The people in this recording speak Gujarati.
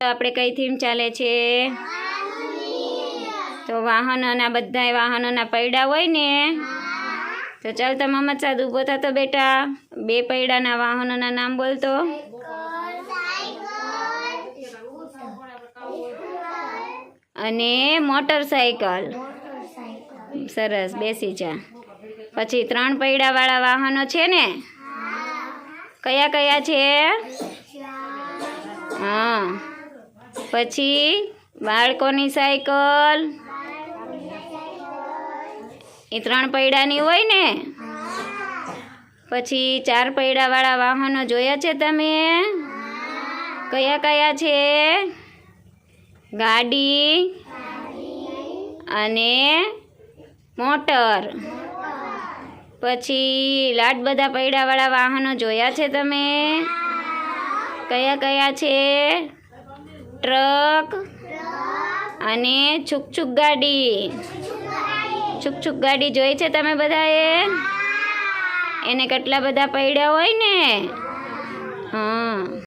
આપણે કઈ થીમ ચાલે છે? તો વાહનોના બધા વાહનોના પૈડા હોય ને? તો ચાલ તો મોહમ્મદ સાદ ઊભો થતો બેટા. બે પૈડાના વાહનોના નામ બોલતો અને મોટરસાયકલ. સરસ, બેસી જા. પછી ત્રણ પૈડાવાળા વાહનો છે ને? કયા કયા છે? હા. પછી બાળકોની સાયકલ. એ ત્રણ પૈડાની હોય ને? પછી ચાર પૈડાવાળા વાહનો જોયા છે તમે? કયા કયા છે? ગાડી અને મોટર. પછી લાટ બધા પૈડાવાળા વાહનો જોયા છે તમે? કયા કયા છે? ટ્રક અને છુક છુક ગાડી. છુક છુક ગાડી જોઈ છે તમે બધાએ? એને કેટલા બધા પૈડા હોય ને? હા.